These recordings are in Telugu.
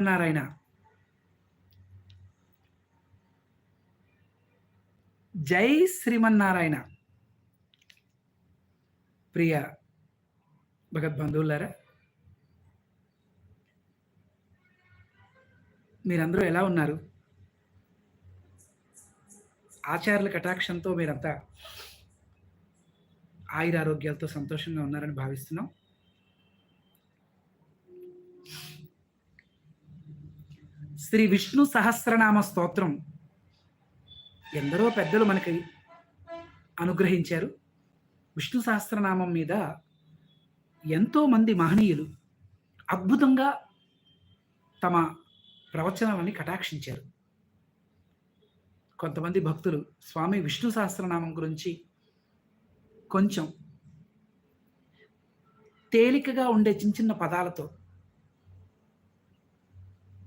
నారాయణ. జై శ్రీమన్నారాయణ. ప్రియ భగవద్బంధువులారా మీరందరూ ఎలా ఉన్నారు? ఆచార్యుల కటాక్షంతో మీరంతా ఆయురారోగ్యాలతో సంతోషంగా ఉన్నారని భావిస్తున్నాం. శ్రీ విష్ణు సహస్రనామ స్తోత్రం. ఎందరో పెద్దలు మనకి అనుగ్రహించారు. విష్ణు సహస్రనామం మీద ఎంతోమంది మహనీయులు అద్భుతంగా తమ ప్రవచనాలని కటాక్షించారు. కొంతమంది భక్తులు స్వామి విష్ణు సహస్రనామం గురించి కొంచెం తేలికగా ఉండే చిన్న చిన్న పదాలతో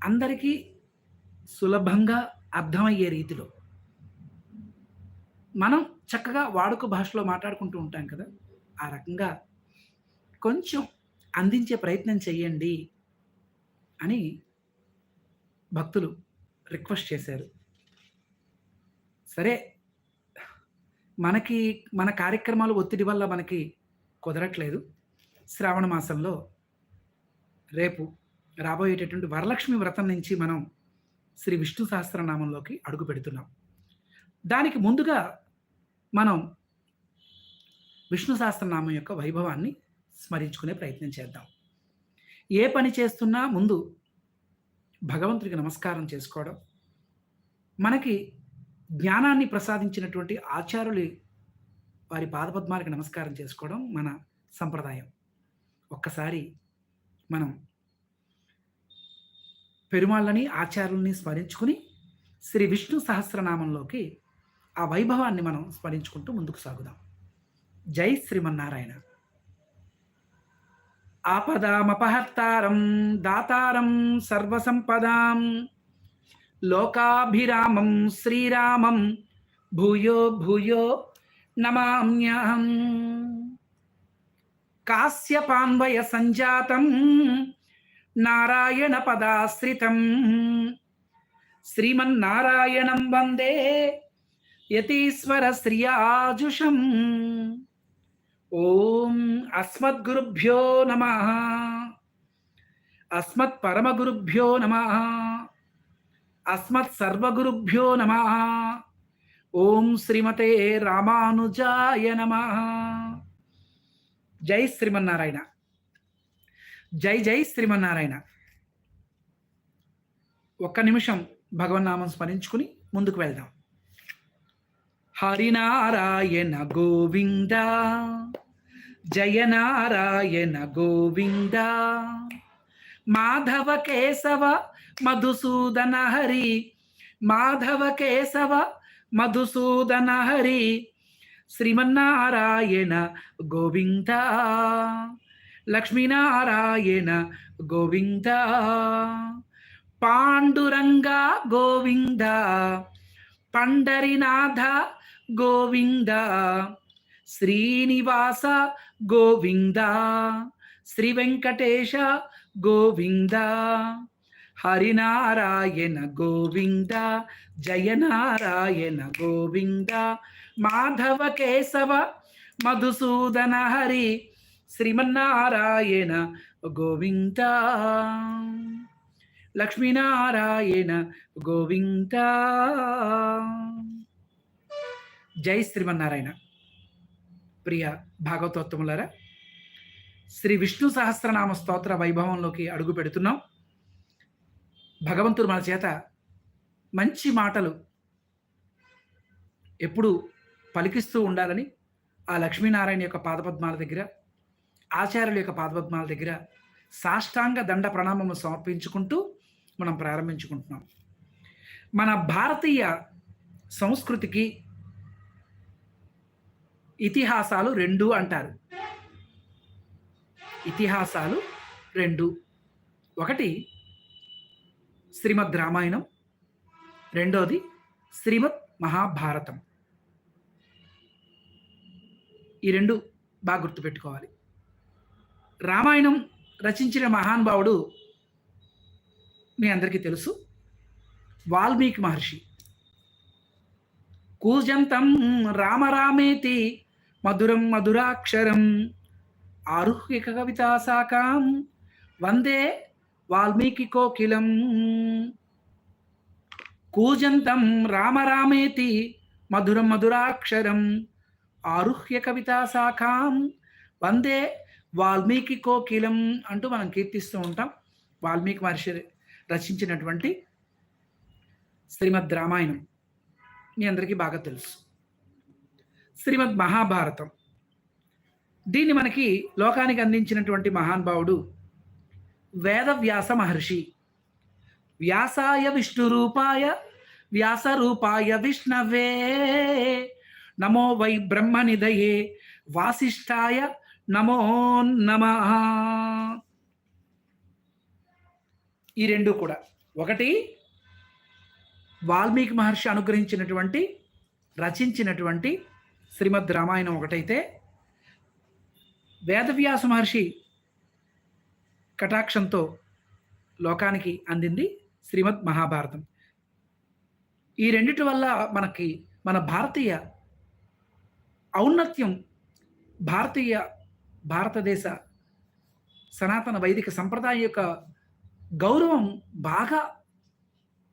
అందరికీ సులభంగా అర్థమయ్యే రీతిలో. మనం చక్కగా వాడుక భాషలో మాట్లాడుకుంటూ ఉంటాం కదా ఆ రకంగా కొంచెం అందించే ప్రయత్నం చేయండి అని భక్తులు రిక్వెస్ట్ చేశారు. సరే మనకి మన కార్యక్రమాలు ఒత్తిడి వల్ల మనకి కుదరట్లేదు. శ్రావణ మాసంలో రేపు రాబోయేటటువంటి వరలక్ష్మి వ్రతం నుంచి మనం శ్రీ విష్ణు సహస్రనామంలోకి అడుగు పెడుతున్నాం. దానికి ముందుగా మనం విష్ణు సహస్రనామం యొక్క వైభవాన్ని స్మరించుకునే ప్రయత్నం చేద్దాం. ఏ పని చేస్తున్నా ముందు భగవంతుడికి నమస్కారం చేసుకోవడం మనకి జ్ఞానాన్ని ప్రసాదించినటువంటి ఆచార్యులు వారి పాదపద్మాలకు నమస్కారం చేసుకోవడం మన సంప్రదాయం. ఒక్కసారి మనం పెరుమాళ్ళని ఆచార్యుల్ని స్మరించుకుని శ్రీ విష్ణు సహస్రనామంలోకి ఆ వైభవాన్ని మనం స్మరించుకుంటూ ముందుకు సాగుదాం. జై శ్రీమన్నారాయణ. ఆపదామపహర్తారం దాతారం సర్వసంపదాం. లోకాభిరామం శ్రీరామం భూయో భూయో నమామ్యహం. కాశ్యపాన్వయ సంజాతం నారాయణ పదాశ్రితం. శ్రీమన్నారాయణం వందే యతీశ్వర శ్రియాజుషం ఓం అస్మద్గురుభ్యో నమ. అస్మత్ పరమగురుభ్యో నమ. అస్మత్ సర్వగురుభ్యో నమ. ఓం శ్రీమతే రామానుజాయ నమ. జై శ్రీమన్నారాయణ. జై జై శ్రీమన్నారాయణ. ఒక్క నిమిషం భగవన్నామం స్మరించుకుని ముందుకు వెళ్దాం. హరినారాయణ గోవింద జయనారాయణ గోవింద మాధవ కేశవ మధుసూదన హరి మాధవ కేశవ మధుసూదన హరి శ్రీమన్నారాయణ గోవింద. లక్ష్మీనారాయణ గోవింద. పాండురంగ గోవింద. పండరినాథ గోవింద. శ్రీనివాస గోవింద. శ్రీ వెంకటేశ గోవింద. హరినారాయణ గోవింద. జయనారాయణ గోవింద. మాధవ కేశవ మధుసూదన హరి శ్రీమన్నారాయణ గోవింద. లక్ష్మీనారాయణ గోవింద. జై శ్రీమన్నారాయణ. ప్రియ భాగవతోత్తములరా శ్రీ విష్ణు సహస్రనామ స్తోత్ర వైభవంలోకి అడుగు పెడుతున్నాం. భగవంతుడు మన చేత మంచి మాటలు ఎప్పుడు పలికిస్తూ ఉండాలని ఆ లక్ష్మీనారాయణ యొక్క పాదపద్మాల దగ్గర ఆచార్యుల యొక్క పాదపద్మాల దగ్గర సాష్టాంగ దండ ప్రణామము సమర్పించుకుంటూ మనం ప్రారంభించుకుంటున్నాం. మన భారతీయ సంస్కృతికి ఇతిహాసాలు రెండు అంటారు. ఇతిహాసాలు రెండు. ఒకటి శ్రీమద్ రామాయణం రెండోది శ్రీమద్ మహాభారతం. ఈ రెండు బాగా గుర్తుపెట్టుకోవాలి. రామాయణం రచించిన మహానుభావుడు మీ అందరికీ తెలుసు. వాల్మీకి మహర్షి. కూజంతం రామరామేతి మధురం మధురాక్షరం ఆరుహ్య కవితా శాఖాం వందే వాల్మీకి కోకిలం. కూజంతం రామరామేతి మధురం మధురాక్షరం ఆరుహ్య కవితా శాఖాం వందే వాల్మీకి కోకిలం అంటూ మనం కీర్తిస్తూ ఉంటాం. వాల్మీకి మహర్షి రచించినటువంటి శ్రీమద్ రామాయణం. మీ అందరికీ బాగా తెలుసు. శ్రీమద్ మహాభారతం. దీన్ని మనకి లోకానికి అందించినటువంటి మహానుభావుడు వేదవ్యాస మహర్షి. వ్యాసాయ విష్ణు రూపాయ వ్యాస రూపాయ విష్ణవే. నమో వై బ్రహ్మనిదయే వాసిష్ఠాయ నమో నమ. ఈ రెండు కూడా. ఒకటి వాల్మీకి మహర్షి అనుగ్రహించినటువంటి రచించినటువంటి శ్రీమద్ రామాయణం ఒకటైతే వేదవ్యాస మహర్షి కటాక్షంతో లోకానికి అందింది శ్రీమద్ మహాభారతం. ఈ రెండిటి వల్ల మనకి మన భారతీయ ఔన్నత్యం భారతీయ భారతదేశ సనాతన వైదిక సంప్రదాయం యొక్క గౌరవం బాగా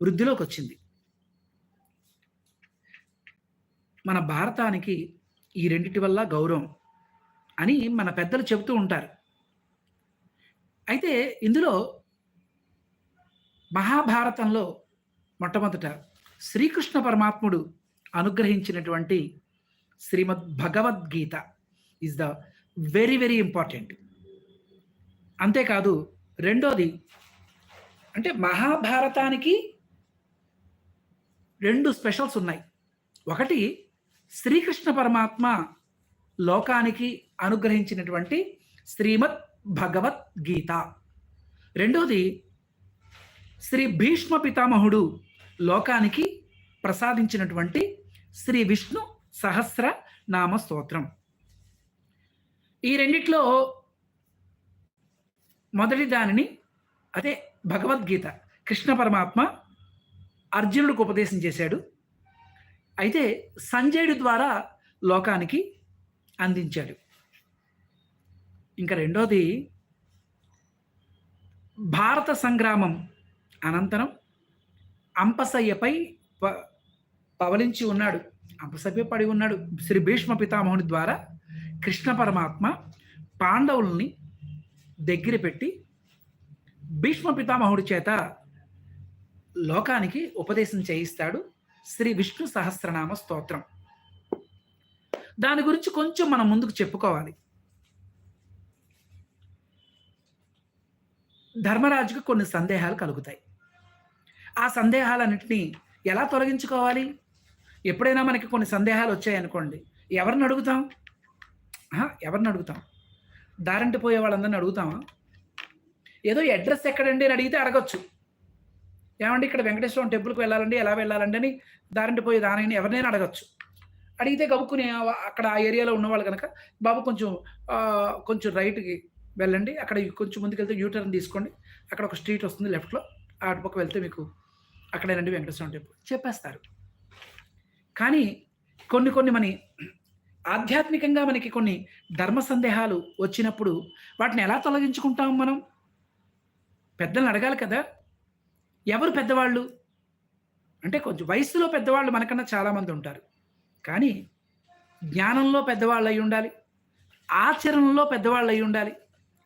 వృద్ధిలోకి వచ్చింది. మన భారతానికి ఈ రెండిటి వల్ల గౌరవం అని మన పెద్దలు చెబుతూ ఉంటారు. అయితే ఇందులో మహాభారతంలో మొట్టమొదట శ్రీకృష్ణ పరమాత్ముడు అనుగ్రహించినటువంటి Srimad Bhagavad Gita is the very very important. అంతేకాదు రెండోది అంటే మహాభారతానికి రెండు స్పెషల్స్ ఉన్నాయి. ఒకటి శ్రీకృష్ణ పరమాత్మ లోకానికి అనుగ్రహించినటువంటి శ్రీమద్ భగవద్గీత రెండోది శ్రీ భీష్మ పితామహుడు లోకానికి ప్రసాదించినటువంటి శ్రీ విష్ణు సహస్ర నామ స్తోత్రం. ఈ రెండిట్లో మొదటి దానిని అదే భగవద్గీత కృష్ణ పరమాత్మ అర్జునుడికి ఉపదేశం చేశాడు. అయితే సంజయుడి ద్వారా లోకానికి అందించాడు. ఇంకా రెండోది భారత సంగ్రామం అనంతరం అంపసయ్యపై ప పవలించి ఉన్నాడు. అంపసయ్య పడి ఉన్నాడు. శ్రీ భీష్మ పితామహుని ద్వారా కృష్ణ పరమాత్మ పాండవుల్ని దగ్గర పెట్టి భీష్మ పితామహుడి చేత లోకానికి ఉపదేశం చేయిస్తాడు శ్రీ విష్ణు సహస్రనామ స్తోత్రం. దాని గురించి కొంచెం మనం ముందుకు చెప్పుకోవాలి. ధర్మరాజుకు కొన్ని సందేహాలు కలుగుతాయి. ఆ సందేహాలన్నింటినీ ఎలా తొలగించుకోవాలి? ఎప్పుడైనా మనకి కొన్ని సందేహాలు వచ్చాయనుకోండి. ఎవరిని అడుగుతాం? ఎవరిని అడుగుతాం? దారంటి పోయే వాళ్ళందరిని అడుగుతామా? ఏదో అడ్రస్ ఎక్కడండి అని అడిగితే అడగచ్చు. ఏమండి ఇక్కడ వెంకటేశ్వరం టెంపుల్కి వెళ్ళాలండి? ఎలా వెళ్ళాలండి అని దారంటి పోయే దానిని ఎవరినైనా అడగచ్చు. అడిగితే గబుక్కుని అక్కడ ఆ ఏరియాలో ఉన్నవాళ్ళు కనుక బాబు కొంచెం కొంచెం రైట్కి వెళ్ళండి. అక్కడ కొంచెం ముందుకెళ్తే యూటర్న్ తీసుకోండి. అక్కడ ఒక స్ట్రీట్ వస్తుంది లెఫ్ట్లో. అటుపక్క వెళ్తే మీకు అక్కడేనండి వెంకటేశ్వరం టెంపుల్ చెప్పేస్తారు. కానీ కొన్ని కొన్ని మన ఆధ్యాత్మికంగా మనకి కొన్ని ధర్మ సందేహాలు వచ్చినప్పుడు వాటిని ఎలా తొలగించుకుంటాం మనం? పెద్దలను అడగాలి కదా. ఎవరు పెద్దవాళ్ళు? అంటే కొంచెం వయసులో పెద్దవాళ్ళు మనకన్నా చాలామంది ఉంటారు. కానీ జ్ఞానంలో పెద్దవాళ్ళు అయి ఉండాలి. ఆచరణలో పెద్దవాళ్ళు అయి ఉండాలి.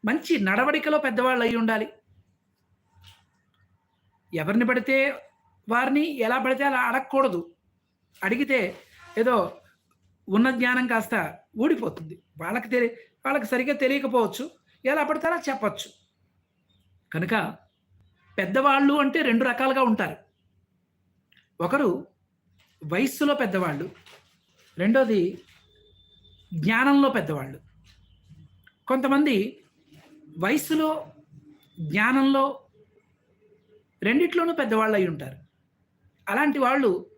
మంచి నడవడికలో పెద్దవాళ్ళు అయి ఉండాలి. ఎవరిని పడితే వారిని ఎలా పడితే అలా అడగకూడదు. అడిగితే ఏదో ఉన్న జ్ఞానం కాస్త ఊడిపోతుంది. వాళ్ళకి తెలి వాళ్ళకి సరిగ్గా తెలియకపోవచ్చు. ఎలా పడితే అలా చెప్పచ్చు. కనుక పెద్దవాళ్ళు అంటే రెండు రకాలుగా ఉంటారు. ఒకరు వయస్సులో పెద్దవాళ్ళు రెండోది జ్ఞానంలో పెద్దవాళ్ళు. కొంతమంది వయస్సులో జ్ఞానంలో రెండిట్లోనూ పెద్దవాళ్ళు అయి ఉంటారు. అలాంటి వాళ్ళు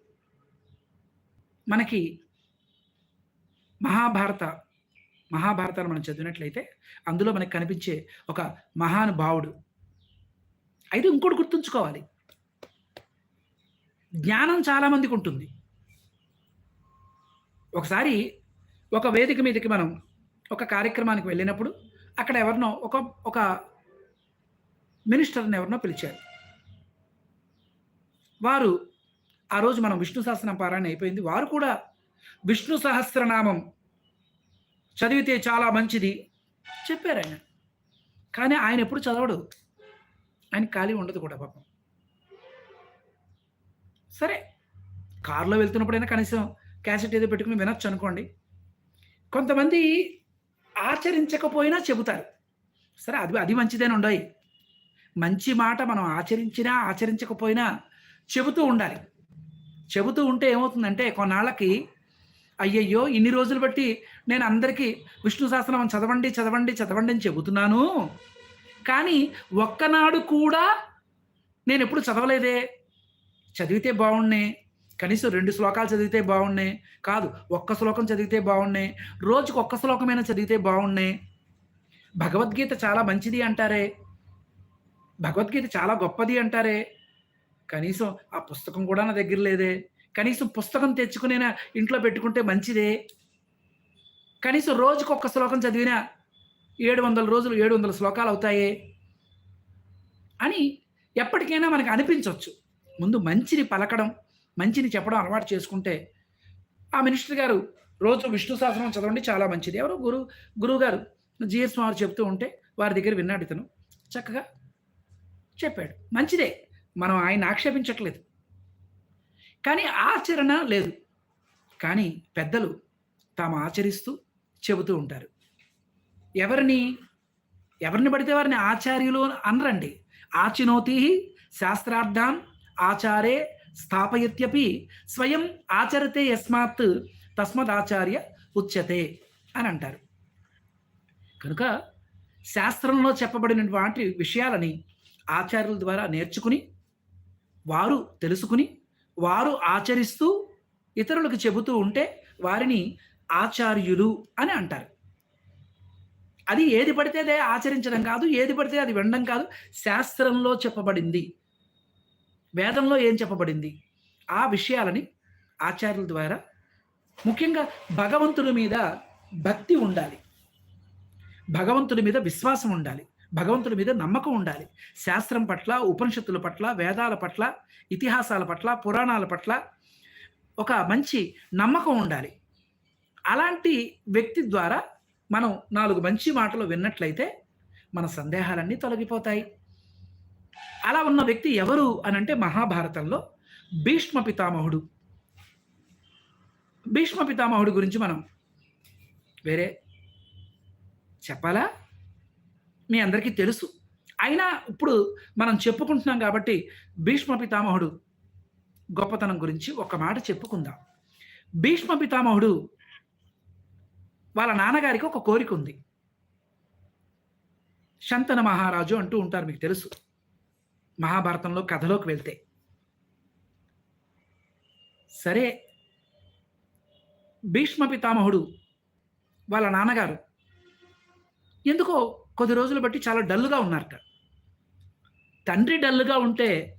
మనకి మహాభారత మహాభారతాన్ని మనం చదివినట్లయితే అందులో మనకి కనిపించే ఒక మహానుభావుడు. అయితే ఇంకోటి గుర్తుంచుకోవాలి. జ్ఞానం చాలామందికి ఉంటుంది. ఒకసారి ఒక వేదిక మీదకి మనం ఒక కార్యక్రమానికి వెళ్ళినప్పుడు అక్కడ ఎవరినో ఒక ఒక మినిస్టర్ని ఎవరినో పిలిచారు. వారు ఆ రోజు మనం విష్ణు సహస్రనామ పారాయణ అయిపోయింది. వారు కూడా విష్ణు సహస్రనామం చదివితే చాలా మంచిది చెప్పారు ఆయన. కానీ ఆయన ఎప్పుడు చదవడు. ఆయన ఖాళీ ఉండదు కూడా పాపం. సరే కారులో వెళ్తున్నప్పుడైనా కనీసం క్యాసెట్ ఏదో పెట్టుకుని వినొచ్చు అనుకోండి. కొంతమంది ఆచరించకపోయినా చెబుతారు. సరే అది అది మంచిదేని ఉండవు మంచి మాట మనం ఆచరించినా ఆచరించకపోయినా చెబుతూ ఉండాలి. చెబుతూ ఉంటే ఏమవుతుందంటే కొన్నాళ్ళకి అయ్యయ్యో ఇన్ని రోజులు బట్టి నేను అందరికీ విష్ణు సహస్రనామం చదవండి చదవండి చదవండి అని చెబుతున్నాను. కానీ ఒక్కనాడు కూడా నేను ఎప్పుడు చదవలేదే. చదివితే బాగుండే. కనీసం రెండు శ్లోకాలు చదివితే బాగున్నాయి కాదు ఒక్క శ్లోకం చదివితే బాగున్నాయి రోజుకు ఒక్క శ్లోకమైనా చదివితే బాగున్నాయి భగవద్గీత చాలా మంచిది అంటారే. భగవద్గీత చాలా గొప్పది అంటారే. కనీసం ఆ పుస్తకం కూడా నా దగ్గర లేదే. కనీసం పుస్తకం తెచ్చుకునేనా ఇంట్లో పెట్టుకుంటే మంచిదే. కనీసం రోజుకు ఒక్క శ్లోకం చదివినా ఏడు వందల రోజులు ఏడు వందల శ్లోకాలు అవుతాయే అని ఎప్పటికైనా మనకు అనిపించవచ్చు ముందు మంచిని పలకడం మంచిని చెప్పడం అలవాటు చేసుకుంటే ఆ మినిస్టర్ గారు రోజు విష్ణు సహస్రం చదవండి చాలా మంచిది. ఎవరో గురు గురువు గారు జిఎస్ వారు చెప్తూ ఉంటే వారి దగ్గర విన్నాడు ఇతను. చక్కగా చెప్పాడు. మంచిదే. మనం ఆయన ఆక్షేపించట్లేదు. కానీ ఆచరణ లేదు. కానీ పెద్దలు తాము ఆచరిస్తూ చెబుతూ ఉంటారు. ఎవరిని ఎవరిని పడితే వారిని ఆచార్యులు అనరండి. ఆచినోతి శాస్త్రార్థాన్ ఆచారే స్థాపయత్యపి స్వయం ఆచరితే యస్మాత్ తస్మదాచార్య ఉచ్యతే అని అంటారు కనుక శాస్త్రంలో చెప్పబడినటువంటి విషయాలని ఆచార్యుల ద్వారా నేర్చుకుని వారు తెలుసుకుని వారు ఆచరిస్తూ ఇతరులకు చెబుతూ ఉంటే వారిని ఆచార్యులు అని అంటారు. అది ఏది పడితే అదే ఆచరించడం కాదు ఏది పడితే అది వినడం కాదు. శాస్త్రంలో చెప్పబడింది. వేదంలో ఏం చెప్పబడింది? ఆ విషయాలని ఆచార్యుల ద్వారా ముఖ్యంగా భగవంతుడి మీద భక్తి ఉండాలి. భగవంతుడి మీద విశ్వాసం ఉండాలి. భగవంతుడి మీద నమ్మకం ఉండాలి. శాస్త్రం పట్ల ఉపనిషత్తుల పట్ల వేదాల పట్ల ఇతిహాసాల పట్ల పురాణాల పట్ల ఒక మంచి నమ్మకం ఉండాలి. అలాంటి వ్యక్తి ద్వారా మనం నాలుగు మంచి మాటలు విన్నట్లయితే మన సందేహాలన్నీ తొలగిపోతాయి. అలా ఉన్న వ్యక్తి ఎవరు అని అంటే మహాభారతంలో భీష్మ పితామహుడు. భీష్మ పితామహుడు గురించి మనం వేరే చెప్పాలా? మీ అందరికీ తెలుసు. అయినా ఇప్పుడు మనం చెప్పుకుంటున్నాం కాబట్టి భీష్మ పితామహుడు గొప్పతనం గురించి ఒక మాట చెప్పుకుందాం. భీష్మ పితామహుడు వాళ్ళ నాన్నగారికి ఒక కోరిక ఉంది. శంతన మహారాజు అంటూ ఉంటారు మీకు తెలుసు. మహాభారతంలో కథలోకి వెళ్తే. సరే భీష్మ పితామహుడు వాళ్ళ నాన్నగారు ఎందుకో కొద్ది రోజులు బట్టి చాలా డల్గా ఉన్నారట. తండ్రి డల్గా ఉంటే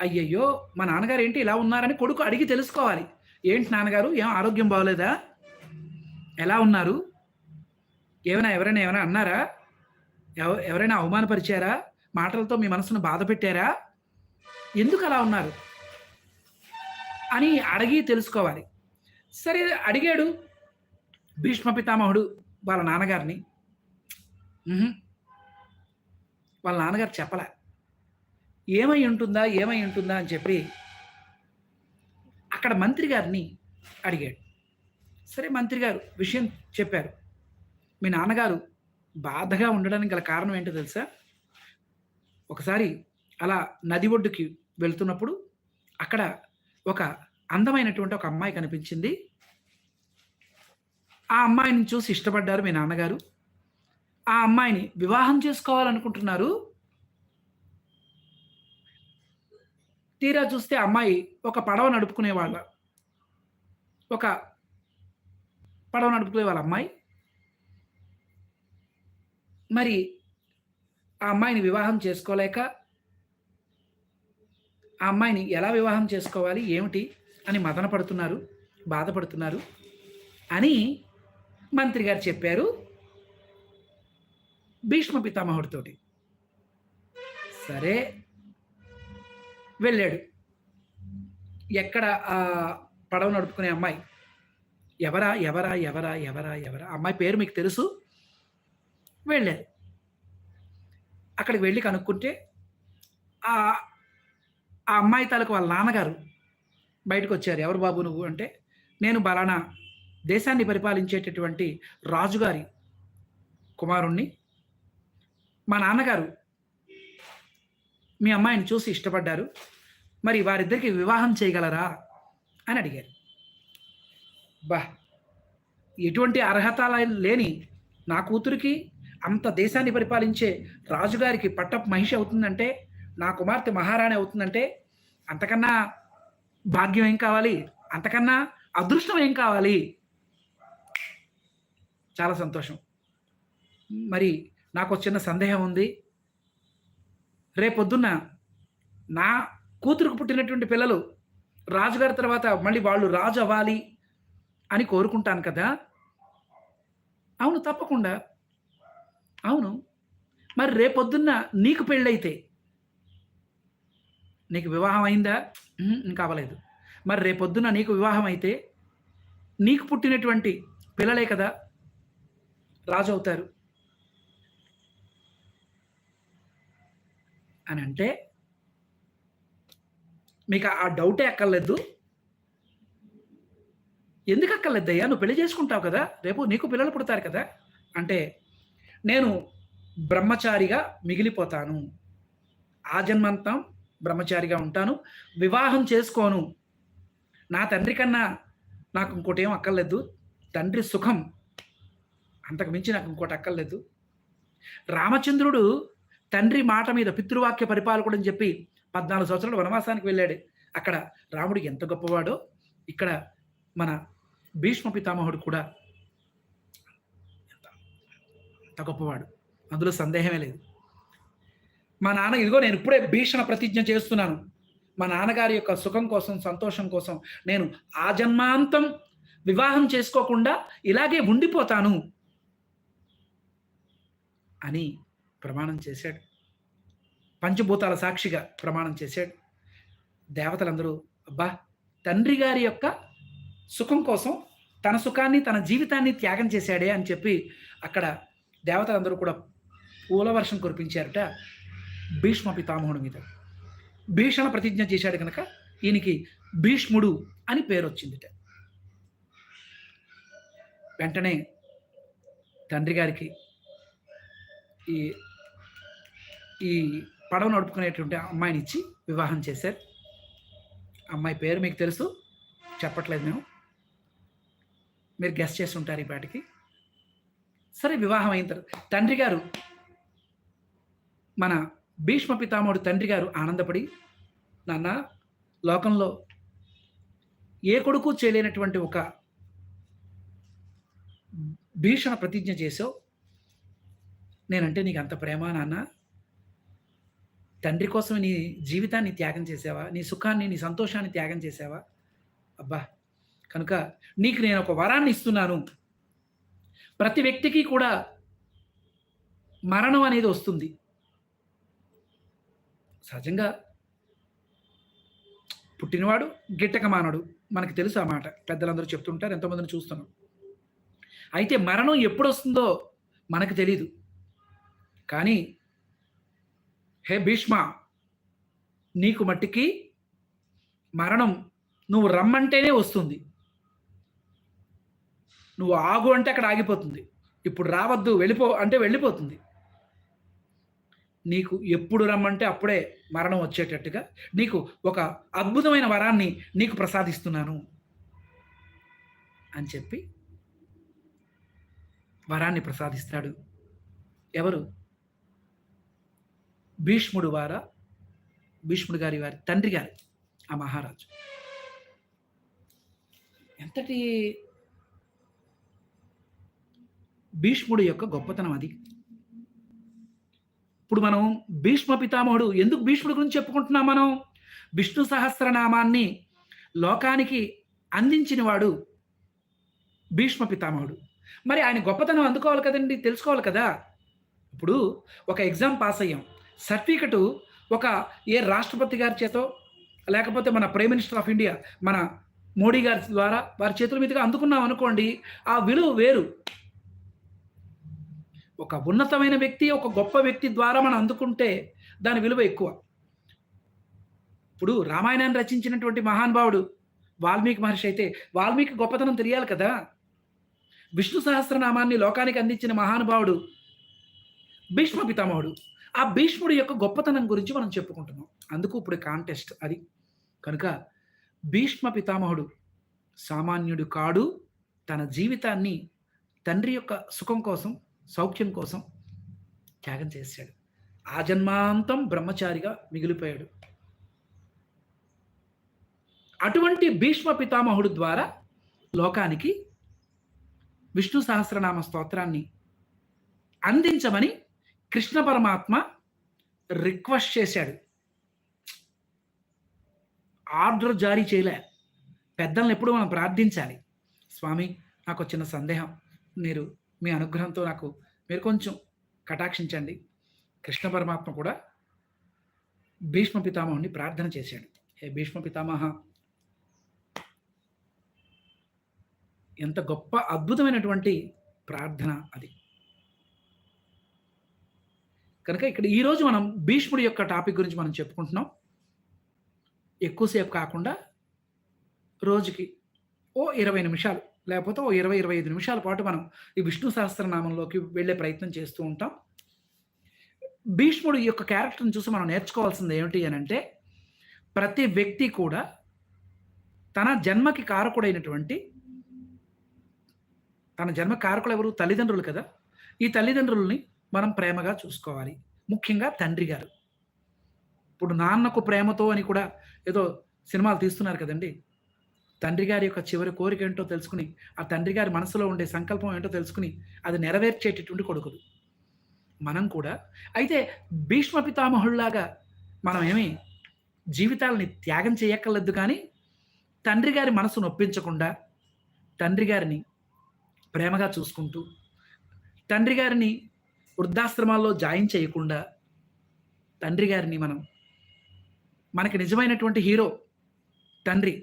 అయ్యయ్యో మా నాన్నగారు ఏంటి ఇలా ఉన్నారని కొడుకు అడిగి తెలుసుకోవాలి. ఏంటి నాన్నగారు? ఏం ఆరోగ్యం బాగోలేదా? ఎలా ఉన్నారు? ఏమైనా ఎవరైనా ఏమైనా అన్నారా? ఎవ ఎవరైనా అవమానపరిచారా? మాటలతో మీ మనసును బాధ పెట్టారా? ఎందుకు అలా ఉన్నారు? అని అడిగి తెలుసుకోవాలి. సరే అడిగాడు భీష్మ పితామహుడు వాళ్ళ నాన్నగారిని. వాళ్ళ నాన్నగారు చెప్పలే. ఏమై ఉంటుందా ఏమై ఉంటుందా అని చెప్పి అక్కడ మంత్రి గారిని అడిగాడు. సరే మంత్రి గారు విషయం చెప్పారు. మీ నాన్నగారు బాధగా ఉండడానికి గల కారణం ఏంటో తెలుసా? ఒకసారి అలా నది ఒడ్డుకి వెళ్తున్నప్పుడు అక్కడ ఒక అందమైనటువంటి ఒక అమ్మాయి కనిపించింది. ఆ అమ్మాయిని చూసి ఇష్టపడ్డారు మీ నాన్నగారు. ఆ అమ్మాయిని వివాహం చేసుకోవాలనుకుంటున్నారు? తీరా చూస్తే అమ్మాయి ఒక పడవ నడుపుకునే వాళ్ళ ఒక పడవ నడుపుకునే వాళ్ళ అమ్మాయి. మరి ఆ అమ్మాయిని వివాహం చేసుకోలేక ఆ అమ్మాయిని ఎలా వివాహం చేసుకోవాలి ఏమిటి అని మదన పడుతున్నారు బాధపడుతున్నారు అని మంత్రి గారు చెప్పారు. భీష్మ పితామహుడితోటి. సరే వెళ్ళాడు. ఎక్కడ ఆ పడవ నడుపుకునే అమ్మాయి? ఎవరా ఎవరా ఎవరా ఎవరా ఎవరా? అమ్మాయి పేరు మీకు తెలుసు? వెళ్ళారు. అక్కడికి వెళ్ళి కనుక్కుంటే ఆ ఆ అమ్మాయి తాలూకు వాళ్ళ నాన్నగారు బయటకు వచ్చారు ఎవరు బాబు నువ్వు అంటే నేను బలానా దేశాన్ని పరిపాలించేటటువంటి రాజుగారి కుమారుణ్ణి మా నాన్నగారు మీ అమ్మాయిని చూసి ఇష్టపడ్డారు. మరి వారిద్దరికి వివాహం చేయగలరా? అని అడిగారు. బా ఎటువంటి అర్హత లేని నా కూతురికి అంత దేశాన్ని పరిపాలించే రాజుగారికి పట్టపు మహిషి అవుతుందంటే నా కుమార్తె మహారాణి అవుతుందంటే అంతకన్నా భాగ్యం ఏం కావాలి? అంతకన్నా అదృష్టం ఏం కావాలి? చాలా సంతోషం. మరి నాకు చిన్న సందేహం ఉంది. రేపొద్దున్న నా కూతురుకు పుట్టినటువంటి పిల్లలు రాజుగారి తర్వాత మళ్ళీ వాళ్ళు రాజు అవ్వాలి అని కోరుకుంటాను కదా? అవును తప్పకుండా. అవును. మరి రేపొద్దున్న నీకు పెళ్ళైతే నీకు వివాహం అయిందా? కావలేదు ఇంకా అవ్వలేదు. మరి రేపొద్దున నీకు వివాహం అయితే నీకు పుట్టినటువంటి పిల్లలే కదా? రాజు అవుతారు. అని అంటే మీకు ఆ డౌటే అక్కర్లేదు. ఎందుకు అక్కర్లేదయ్యా? నువ్వు పెళ్ళి చేసుకుంటావు కదా? రేపు నీకు పిల్లలు పుడతారు కదా? అంటే నేను బ్రహ్మచారిగా మిగిలిపోతాను. ఆ జన్మంతం బ్రహ్మచారిగా ఉంటాను. వివాహం చేసుకోను. నా తండ్రి కన్నా నాకు ఇంకోటి ఏం అక్కర్లేదు. తండ్రి సుఖం. అంతకు మించి నాకు ఇంకోటి అక్కర్లేదు. రామచంద్రుడు తండ్రి మాట మీద పితృవాక్య పరిపాలకుడు అని చెప్పి పద్నాలుగు సంవత్సరాలు వనవాసానికి వెళ్ళాడు. అక్కడ రాముడు ఎంత గొప్పవాడో ఇక్కడ మన భీష్మ పితామహుడు కూడా ఎంత ఎంత గొప్పవాడు. అందులో సందేహమే లేదు. మా నాన్న ఇదిగో నేను ఇప్పుడే భీషణ ప్రతిజ్ఞ చేస్తున్నాను. మా నాన్నగారి యొక్క సుఖం కోసం సంతోషం కోసం నేను ఆ జన్మాంతం వివాహం చేసుకోకుండా ఇలాగే ఉండిపోతాను అని ప్రమాణం చేశాడు. పంచభూతాల సాక్షిగా ప్రమాణం చేశాడు. దేవతలందరూ అబ్బా తండ్రి గారి యొక్క సుఖం కోసం తన సుఖాన్ని తన జీవితాన్ని త్యాగం చేశాడే అని చెప్పి అక్కడ దేవతలందరూ కూడా పూలవర్షం కురిపించారట భీష్మ పితామహుడి మీద. భీషణ ప్రతిజ్ఞ చేశాడు కనుక ఈయనకి భీష్ముడు అని పేరు వచ్చిందిట. వెంటనే తండ్రి గారికి ఈ ఈ పడవ నడుపుకునేటువంటి అమ్మాయిని ఇచ్చి వివాహం చేశారు. అమ్మాయి పేరు మీకు తెలుసు చెప్పట్లేదు మేము. మీరు గెస్ట్ చేసి ఉంటారు ఈ పాటికి. సరే వివాహం అయిన తర్వాత తండ్రి గారు మన భీష్మ పితామహుడు తండ్రి గారు ఆనందపడి నాన్న లోకంలో ఏ కొడుకు చేయలేనటువంటి ఒక భీషణ ప్రతిజ్ఞ చేసావు నేనంటే నీకు అంత ప్రేమ నాన్న? తండ్రి కోసం నీ జీవితాన్ని త్యాగం చేసావా? నీ సుఖాన్ని నీ సంతోషాన్ని త్యాగం చేసావా? అబ్బా! కనుక నీకు నేను ఒక వరాన్ని ఇస్తున్నాను. ప్రతి వ్యక్తికి కూడా మరణం అనేది వస్తుంది. సహజంగా పుట్టినవాడు గిట్టక మానడు మనకి తెలుసు ఆ మాట. పెద్దలందరూ చెప్తుంటారు ఎంతోమందిని చూస్తున్నాం. అయితే మరణం ఎప్పుడు వస్తుందో మనకు తెలీదు. కానీ హే భీష్మ నీకు మట్టికి మరణం నువ్వు రమ్మంటేనే వస్తుంది. నువ్వు ఆగు అంటే అక్కడ ఆగిపోతుంది. ఇప్పుడు రావద్దు వెళ్ళిపో అంటే వెళ్ళిపోతుంది. నీకు ఎప్పుడు రమ్మంటే అప్పుడే మరణం వచ్చేటట్టుగా నీకు ఒక అద్భుతమైన వరాన్ని నీకు ప్రసాదిస్తున్నాను అని చెప్పి వరాన్ని ప్రసాదిస్తాడు. ఎవరు? భీష్ముడు వార? భీష్ముడు గారి వారి తండ్రి గారి ఆ మహారాజు. ఎంతటి భీష్ముడు యొక్క గొప్పతనం అది? ఇప్పుడు మనం భీష్మ పితామహుడు ఎందుకు భీష్ముడి గురించి చెప్పుకుంటున్నాం మనం? విష్ణు సహస్రనామాన్ని లోకానికి అందించిన వాడు భీష్మ పితామహుడు. మరి ఆయన గొప్పతనం అందుకోవాలి కదండి తెలుసుకోవాలి కదా? ఇప్పుడు ఒక ఎగ్జామ్ పాస్ అయ్యాం. సర్టిఫికెట్ ఒక ఏ రాష్ట్రపతి గారి చేతో లేకపోతే మన ప్రైమ్ మినిస్టర్ ఆఫ్ ఇండియా మన మోడీ గారి ద్వారా వారి చేతుల మీదుగా అందుకున్నాం అనుకోండి ఆ విలువ వేరు. ఒక ఉన్నతమైన వ్యక్తి ఒక గొప్ప వ్యక్తి ద్వారా మనం అందుకుంటే దాని విలువ ఎక్కువ. ఇప్పుడు రామాయణాన్ని రచించినటువంటి మహానుభావుడు వాల్మీకి మహర్షి అయితే వాల్మీకి గొప్పతనం తెలియాలి కదా. విష్ణు సహస్రనామాన్ని లోకానికి అందించిన మహానుభావుడు భీష్మ పితామహుడు. ఆ భీష్ముడి యొక్క గొప్పతనం గురించి మనం చెప్పుకుంటున్నాం. అందుకు ఇప్పుడు కాంటెస్ట్ అది. కనుక భీష్మ పితామహుడు సామాన్యుడు కాడు తన జీవితాన్ని తండ్రి యొక్క సుఖం కోసం సౌఖ్యం కోసం త్యాగం చేశాడు. ఆ జన్మాంతం బ్రహ్మచారిగా మిగిలిపోయాడు. అటువంటి భీష్మ పితామహుడు ద్వారా లోకానికి విష్ణు సహస్రనామ స్తోత్రాన్ని అందించమని కృష్ణ పరమాత్మ రిక్వెస్ట్ చేశాడు. ఆర్డర్ జారీ చేయలే. పెద్దలను ఎప్పుడు మనం ప్రార్థించాలి? స్వామి నాకు చిన్న సందేహం. మీరు మీ అనుగ్రహంతో నాకు మీరు కొంచెం కటాక్షించండి. కృష్ణ పరమాత్మ కూడా భీష్మ పితామహుని ప్రార్థన చేశాడు. హే భీష్మ పితామహ ఎంత గొప్ప అద్భుతమైనటువంటి ప్రార్థన అది. కనుక ఇక్కడ ఈరోజు మనం భీష్ముడి యొక్క టాపిక్ గురించి మనం చెప్పుకుంటున్నాం. ఎక్కువసేపు కాకుండా రోజుకి ఓ ఇరవై నిమిషాలు లేకపోతే ఓ ఇరవై ఇరవై ఐదు నిమిషాల పాటు మనం ఈ విష్ణు సహస్రనామంలోకి వెళ్ళే ప్రయత్నం చేస్తూ ఉంటాం. భీష్ముడు యొక్క క్యారెక్టర్ని చూసి మనం నేర్చుకోవాల్సింది ఏమిటి అని అంటే ప్రతి వ్యక్తి కూడా తన జన్మకి కారకుడైనటువంటి తన జన్మ కారకులు ఎవరు? తల్లిదండ్రులు కదా. ఈ తల్లిదండ్రుల్ని మనం ప్రేమగా చూసుకోవాలి. ముఖ్యంగా తండ్రి గారు. ఇప్పుడు నాన్నకు ప్రేమతో అని కూడా ఏదో సినిమాలు తీస్తున్నారు కదండి. తండ్రి గారి యొక్క చివరి కోరిక ఏంటో తెలుసుకుని ఆ తండ్రి గారి మనసులో ఉండే సంకల్పం ఏంటో తెలుసుకుని అది నెరవేర్చేటటువంటి కొడుకులు. మనం కూడా. అయితే భీష్మ పితామహుల్లాగా మనం ఏమి జీవితాలని త్యాగం చేయక్కర్లేదు కానీ తండ్రి గారి మనసు నొప్పించకుండా తండ్రి గారిని ప్రేమగా చూసుకుంటూ తండ్రి గారిని వృద్ధాశ్రమాల్లో జాయిన్ చేయకుండా తండ్రి గారిని మనం మనకి నిజమైనటువంటి హీరో తండ్రి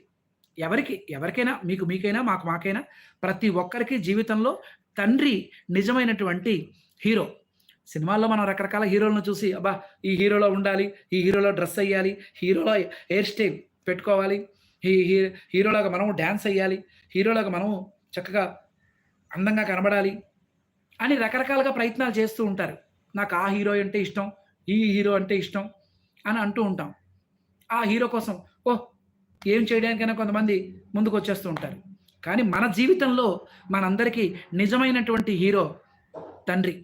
ఎవరికి ఎవరికైనా మీకు మీకైనా మాకు మాకైనా ప్రతి ఒక్కరికి జీవితంలో తండ్రి నిజమైనటువంటి హీరో. సినిమాల్లో మనం రకరకాల హీరోలను చూసి అబ్బా ఈ హీరోలో ఉండాలి ఈ హీరోలో డ్రెస్ అయ్యాలి హీరోలో హెయిర్ స్టైల్ పెట్టుకోవాలి ఈ హీరోలాగా మనము డ్యాన్స్ అయ్యాలి హీరోలాగా మనము చక్కగా అందంగా కనబడాలి అని రకరకాలుగా ప్రయత్నాలు చేస్తూ ఉంటారు. నాకు ఆ హీరో అంటే ఇష్టం ఈ హీరో అంటే ఇష్టం అని అంటూ ఉంటాం. ఆ హీరో కోసం ఓ ఏం చేయడానికైనా కొంతమంది ముందుకు వచ్చేస్తూ ఉంటారు. కానీ మన జీవితంలో మనందరికీ నిజమైనటువంటి హీరో తండ్రి.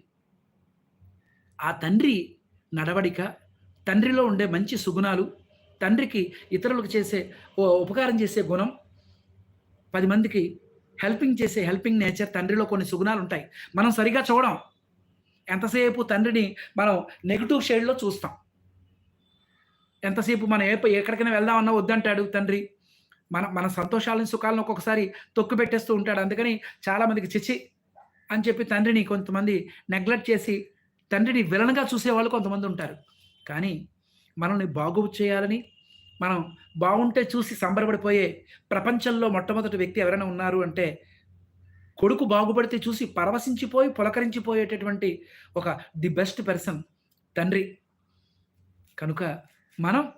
ఆ తండ్రి నడవడిక తండ్రిలో ఉండే మంచి సుగుణాలు తండ్రికి ఇతరులకు చేసే ఓ ఉపకారం చేసే గుణం పది మందికి హెల్పింగ్ చేసే హెల్పింగ్ నేచర్ తండ్రిలో కొన్ని సుగుణాలు ఉంటాయి. మనం సరిగా చూడం. ఎంతసేపు తండ్రిని మనం నెగిటివ్ షేడ్లో చూస్తాం. ఎంతసేపు మనం ఏ ఎక్కడికైనా వెళ్దామన్నా వద్దంటాడు తండ్రి. మన మన సంతోషాలను సుఖాలను ఒక్కొక్కసారి తొక్కు పెట్టేస్తూ ఉంటాడు. అందుకని చాలామందికి చిచి అని చెప్పి తండ్రిని కొంతమంది నెగ్లెక్ట్ చేసి తండ్రిని విలన్గా చూసేవాళ్ళు కొంతమంది ఉంటారు. కానీ మనల్ని బాగు చేయాలని మనం బాగుంటే చూసి సంబరపడిపోయే ప్రపంచంలో మొట్టమొదటి వ్యక్తి ఎవరైనా ఉన్నారు అంటే కొడుకు బాగుపడితే చూసి పరవశించిపోయి పులకరించిపోయేటటువంటి ఒక ది బెస్ట్ పర్సన్ తండ్రి. కనుక మనం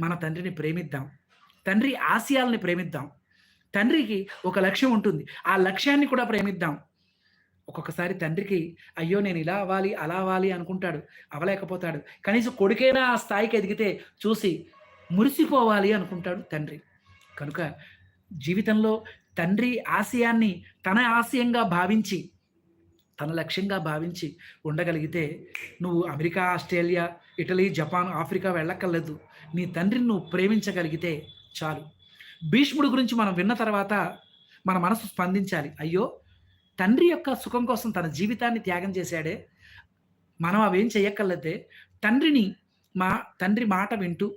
మన తండ్రిని ప్రేమిద్దాం. తండ్రి ఆశయాల్ని ప్రేమిద్దాం. తండ్రికి ఒక లక్ష్యం ఉంటుంది. ఆ లక్ష్యాన్ని కూడా ప్రేమిద్దాం. ఒక్కొక్కసారి తండ్రికి అయ్యో నేను ఇలా అవ్వాలి అలా అవ్వాలి అనుకుంటాడు అవలేకపోతాడు కనీసం కొడుకైనా ఆ స్థాయికి ఎదిగితే చూసి మురిసిపోవాలి అనుకుంటాడు తండ్రి. కనుక జీవితంలో తండ్రి ఆశయాన్ని తన ఆశయంగా భావించి తన లక్ష్యంగా భావించి ఉండగలిగితే నువ్వు America Australia Italy Japan Africa వెళ్ళక్కర్లేదు. నీ తండ్రిని నువ్వు ప్రేమించగలిగితే చాలు. భీష్ముడి గురించి మనం విన్న తర్వాత మన మనసు స్పందించాలి. అయ్యో తండ్రి యొక్క సుఖం కోసం తన జీవితాన్ని త్యాగం చేశాడే. మనం అవేం చేయక్కర్లేదే తండ్రిని మా తండ్రి మాట వింటూ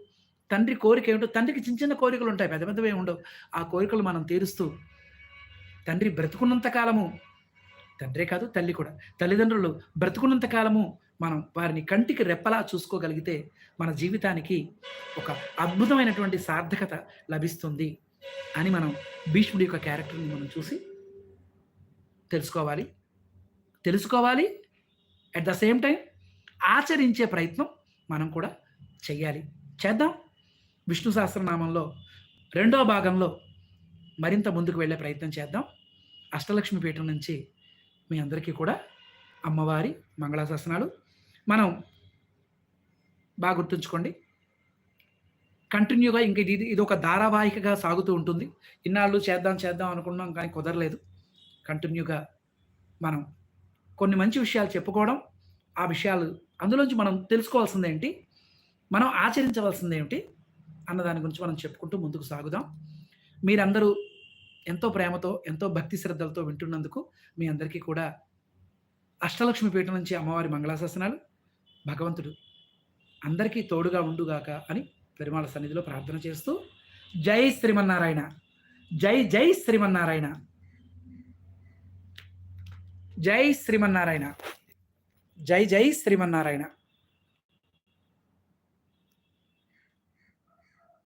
తండ్రి కోరిక ఏమిటో తండ్రికి చిన్న చిన్న కోరికలు ఉంటాయి పెద్ద పెద్దవి ఉండవు. ఆ కోరికలు మనం తీరుస్తూ తండ్రి బ్రతుకున్నంత కాలము తండ్రే కాదు తల్లి కూడా. తల్లిదండ్రులు బ్రతుకున్నంత కాలము మనం వారిని కంటికి రెప్పలా చూసుకోగలిగితే మన జీవితానికి ఒక అద్భుతమైనటువంటి సార్థకత లభిస్తుంది అని మనం భీష్ముడి యొక్క క్యారెక్టర్ని మనం చూసి తెలుసుకోవాలి. తెలుసుకోవాలి. అట్ ద సేమ్ టైం ఆచరించే ప్రయత్నం మనం కూడా చెయ్యాలి. చేద్దాం. విష్ణు సహస్రనామంలో రెండో భాగంలో మరింత ముందుకు వెళ్ళే ప్రయత్నం చేద్దాం. అష్టలక్ష్మి పీఠం నుంచి మీ అందరికీ కూడా అమ్మవారి మంగళాశాసనాలు. మనం బాగా గుర్తుంచుకోండి. కంటిన్యూగా ఇంక ఇది ఇది ఒక ధారావాహికగా సాగుతూ ఉంటుంది. ఇన్నాళ్ళు చేద్దాం చేద్దాం అనుకున్నాం కానీ కుదరలేదు. కంటిన్యూగా మనం కొన్ని మంచి విషయాలు చెప్పుకోవడం ఆ విషయాలు అందులోంచి మనం తెలుసుకోవాల్సిందేంటి? మనం ఆచరించవలసిందేమిటి అన్న దాని గురించి మనం చెప్పుకుంటూ ముందుకు సాగుదాం. మీరందరూ ఎంతో ప్రేమతో ఎంతో భక్తి శ్రద్ధలతో వింటున్నందుకు మీ అందరికీ కూడా అష్టలక్ష్మి పీఠం నుంచి అమ్మవారి మంగళాశాసనాలు భగవంతుడు అందరికీ తోడుగా ఉండుగాక అని పెరుమాళ సన్నిధిలో ప్రార్థన చేస్తూ జై శ్రీమన్నారాయణ జై జై శ్రీమన్నారాయణ జై శ్రీమన్నారాయణ జై జై శ్రీమన్నారాయణ.